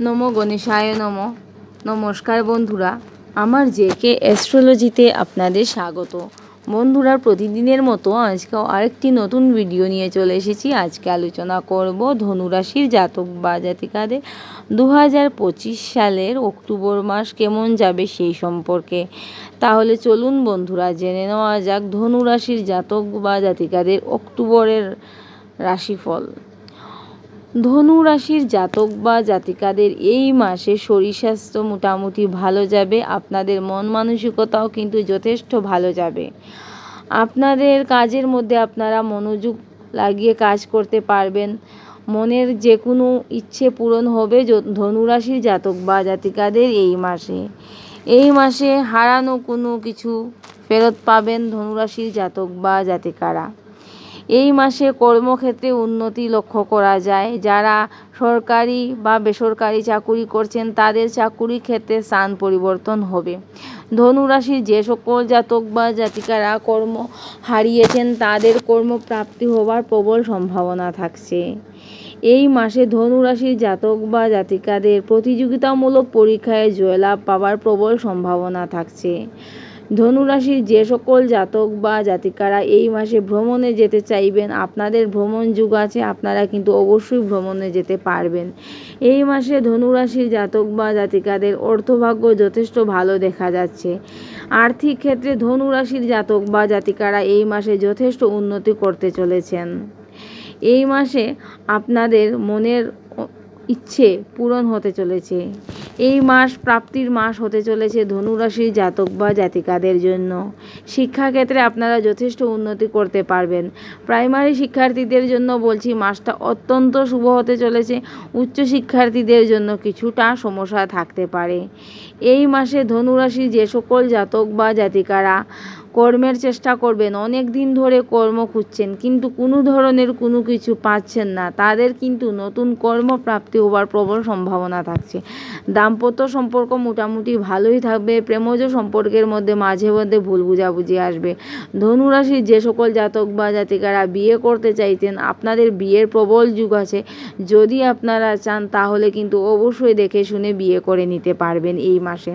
নমো গণেশায় নমো। নমস্কার বন্ধুরা, আমার যে কে অ্যাস্ট্রোলজিতে আপনাদের স্বাগত। বন্ধুরা, প্রতিদিনের মতো আজকেও আরেকটি নতুন ভিডিও নিয়ে চলে এসেছি। আজকে আলোচনা করব ধনুরাশির জাতক বা জাতিকাদের দু হাজার পঁচিশ সালের অক্টোবর মাস কেমন যাবে সেই সম্পর্কে। তাহলে চলুন বন্ধুরা, জেনে নেওয়া যাক ধনুরাশির জাতক বা জাতিকাদের অক্টোবরের রাশিফল। ধনু রাশির জাতক বা জাতিকাদের এই মাসে শরীর স্বাস্থ্য মোটামুটি ভালো যাবে, আপনাদের মন মানসিকতাও কিন্তু যথেষ্ট ভালো যাবে। আপনাদের কাজের মধ্যে আপনারা মনোযোগ লাগিয়ে কাজ করতে পারবেন। মনের যে কোনো ইচ্ছে পূরণ হবে ধনুরাশির জাতক বা জাতিকাদের এই মাসে। এই মাসে হারানো কোনো কিছু ফেরত পাবেন ধনুরাশির জাতক বা জাতিকারা। এই মাসে কর্মক্ষেত্রে উন্নতি লক্ষ্য করা যায়। যারা সরকারি বা বেসরকারি চাকুরি করছেন, তাদের চাকুরি ক্ষেত্রে স্থান পরিবর্তন হবে। ধনুরাশির যে সকল জাতক বা জাতিকারা কর্ম হারিয়েছেন, তাদের কর্মপ্রাপ্তি হওয়ার প্রবল সম্ভাবনা থাকছে। এই মাসে ধনুরাশির জাতক বা জাতিকাদের প্রতিযোগিতামূলক পরীক্ষায় জয়লাভ পাওয়ার প্রবল সম্ভাবনা থাকছে। ধনুরাশির যে সকল জাতক বা জাতিকারা এই মাসে ভ্রমণে যেতে চাইবেন, আপনাদের ভ্রমণ যুগ আছে, আপনারা কিন্তু অবশ্যই ভ্রমণে যেতে পারবেন। এই মাসে ধনুরাশির জাতক বা জাতিকাদের অর্থভাগ্য যথেষ্ট ভালো দেখা যাচ্ছে। আর্থিক ক্ষেত্রে ধনুরাশির জাতক বা জাতিকারা এই মাসে যথেষ্ট উন্নতি করতে চলেছেন। এই মাসে আপনাদের মনের ইচ্ছে পূরণ হতে চলেছে। এই মাস প্রাপ্তির মাস হতে চলেছে ধনুরাশির জাতক বা জাতিকাদের জন্য। শিক্ষাক্ষেত্রে আপনারা যথেষ্ট উন্নতি করতে পারবেন। প্রাইমারি শিক্ষার্থীদের জন্য বলছি মাসটা অত্যন্ত শুভ হতে চলেছে। উচ্চ শিক্ষার্থীদের জন্য কিছুটা সমস্যা থাকতে পারে। এই মাসে ধনুরাশি যে সকল জাতক বা জাতিকারা কর্মের চেষ্টা করবেন, অনেক দিন ধরে কর্ম খুঁজছেন, কিন্তু কোনো ধরনের কোনো কিছু পাচ্ছেন না। তাদের কিন্তু নতুন কর্মপ্রাপ্তি হওয়ার প্রবল সম্ভাবনা থাকছে। দাম্পত্য সম্পর্ক মোটামুটি ভালোই থাকবে, প্রেমজ সম্পর্কের মধ্যে মাঝে মধ্যে ভুল বুঝাবুঝি আসবে। ধনুরাশির যে সকল জাতক বা জাতিকারা বিয়ে করতে চাইতেন, আপনাদের বিয়ের প্রবল যুগ আছে। যদি আপনারা চান, তাহলে কিন্তু অবশ্যই দেখে শুনে বিয়ে করে নিতে পারবেন এই মাসে।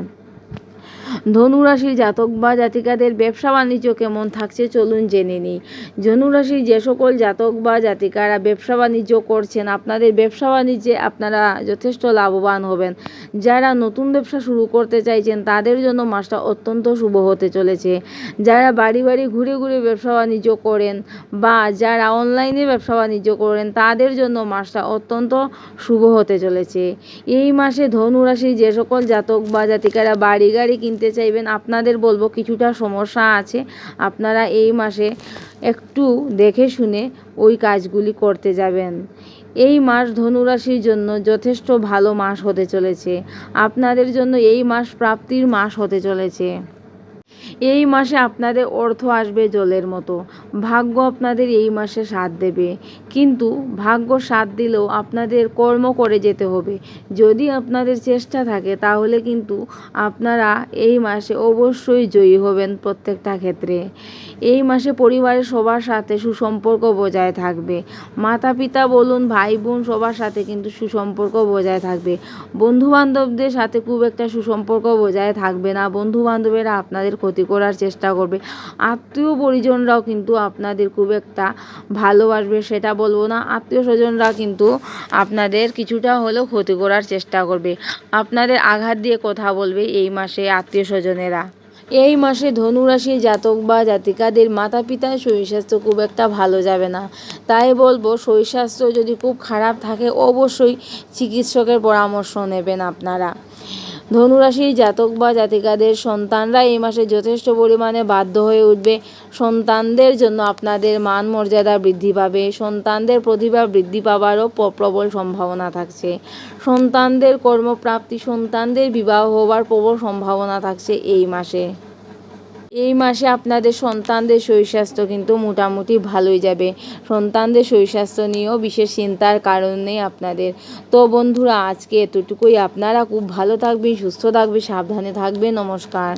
ধনুরাশির জাতক বা জাতিকাদের ব্যবসা বাণিজ্য কেমন থাকছে চলুন জেনে নিই। ধনুরাশির যে সকল জাতক বা জাতিকারা ব্যবসা বাণিজ্য করছেন, আপনাদের ব্যবসা বাণিজ্যে আপনারা যথেষ্ট লাভবান হবেন। যারা নতুন ব্যবসা শুরু করতে চাইছেন, তাদের জন্য মাসটা অত্যন্ত শুভ হতে চলেছে। যারা বাড়ি বাড়ি ঘুরে ঘুরে ব্যবসা বাণিজ্য করেন বা যারা অনলাইনে ব্যবসা বাণিজ্য করেন, তাদের জন্য মাসটা অত্যন্ত শুভ হতে চলেছে। এই মাসে ধনুরাশির যে সকল জাতক বা জাতিকারা বাড়ি গাড়ি কিনতে নিতে চাইবেন, আপনাদের বলব কিছুটা সমস্যা আছে। আপনারা এই মাসে একটু দেখে শুনে ওই কাজগুলি করতে যাবেন। এই মাস ধনুরাশির জন্য যথেষ্ট ভালো মাস হতে চলেছে। আপনাদের জন্য এই মাস প্রাপ্তির মাস হতে চলেছে। এই মাসে আপনাদের অর্থ আসবে জলের মতো। ভাগ্য আপনাদের এই মাসে সাথ দেবে। কিন্তু ভাগ্য সাথ দিলেও আপনাদের কর্ম করে যেতে হবে। যদি আপনাদের চেষ্টা থাকে, তাহলে কিন্তু আপনারা এই মাসে অবশ্যই জয়ী হবেন প্রত্যেকটা ক্ষেত্রে। এই মাসে পরিবারের সবার সাথে সুসম্পর্ক বজায় থাকবে। মাতা পিতা বলুন ভাই বোন সবার সাথে কিন্তু সুসম্পর্ক বজায় থাকবে। বন্ধুবান্ধবদের সাথে খুব একটা সুসম্পর্ক বজায় থাকবে না। বন্ধুবান্ধবেরা আপনাদের ক্ষতি করার চেষ্টা করবে। আত্মীয় পরিজনরাও কিন্তু আপনাদের খুব একটা ভালোবাসবে সেটা বলব না। আত্মীয় স্বজনরা কিন্তু আপনাদের কিছুটা হলেও ক্ষতি করার চেষ্টা করবে। আপনাদের আঘাত দিয়ে কথা বলবে এই মাসে আত্মীয় স্বজনেরা। এই মাসে ধনুরাশির জাতক বা জাতিকাদের মাতা পিতার শরীর স্বাস্থ্য খুব একটা ভালো যাবে না। তাই বলব শরীর স্বাস্থ্য যদি খুব খারাপ থাকে, অবশ্যই চিকিৎসকের পরামর্শ নেবেন আপনারা। ধনুরাশির জাতক বা জাতিকাদের সন্তানরা এই মাসে যথেষ্ট পরিমাণে বাধ্য হয়ে উঠবে। সন্তানদের জন্য আপনাদের মান মর্যাদা বৃদ্ধি পাবে। সন্তানদের প্রতিভা বৃদ্ধি পাওয়ারও প্রবল সম্ভাবনা থাকছে। সন্তানদের কর্মপ্রাপ্তি, সন্তানদের বিবাহ হওয়ার প্রবল সম্ভাবনা থাকছে এই মাসে। এই মাসে আপনাদের সন্তানদের শরীর স্বাস্থ্য কিন্তু মোটামুটি ভালোই যাবে। সন্তানদের শরীর স্বাস্থ্য নিয়েও বিশেষ চিন্তার কারণ নেই আপনাদের। তো বন্ধুরা, আজকে এতটুকুই। আপনারা খুব ভালো থাকবেন, সুস্থ থাকবে সাবধানে থাকবে নমস্কার।